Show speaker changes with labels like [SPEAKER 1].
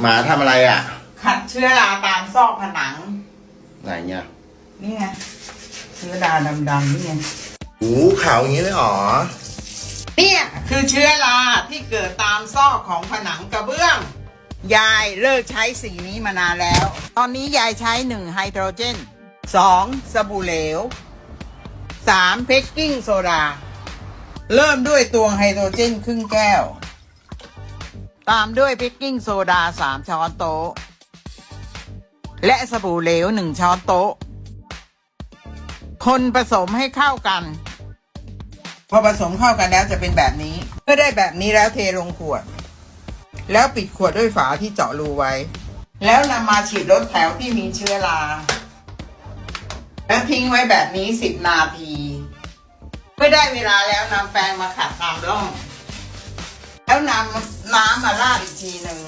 [SPEAKER 1] หมาทำอะไรอะ
[SPEAKER 2] ขัดเชื้อราตามซอกผนัง
[SPEAKER 1] ไหนเนี่ย
[SPEAKER 2] นี่ไงเชื้อราดำๆนี่ไง
[SPEAKER 1] หูขาวอย่างนี้เลยเหรอ
[SPEAKER 2] เนี่ยคือเชื้อราที่เกิดตามซอกของผนังกระเบื้อง ยายเลิกใช้สีนี้มานานแล้ว ตอนนี้ยายใช้หนึ่งไฮโดรเจนสองสบู่เหลวสามเบกกิ้งโซดา เริ่มด้วยตวงไฮโดรเจนครึ่งแก้ว ตามด้วยเบกกิ้งโซดาสามช้อนโต๊ะ และสบู่เหลวหนึ่งช้อนโต๊ะ คนผสมให้เข้ากัน พอผสมเข้ากันแล้วจะเป็นแบบนี้ เมื่อได้แบบนี้แล้วเทลงขวด แล้วปิดขวดด้วยฝาที่เจาะรูไว้ แล้วนำมาฉีดรถแถวที่มีเชื้อราแล้วทิ้งไว้แบบนี้สิบนาทีเมื่อได้เวลาแล้วนำแปรงมาขัดตามร่อง แล้วนำ น้ำมาราดอีกทีหนึ่ง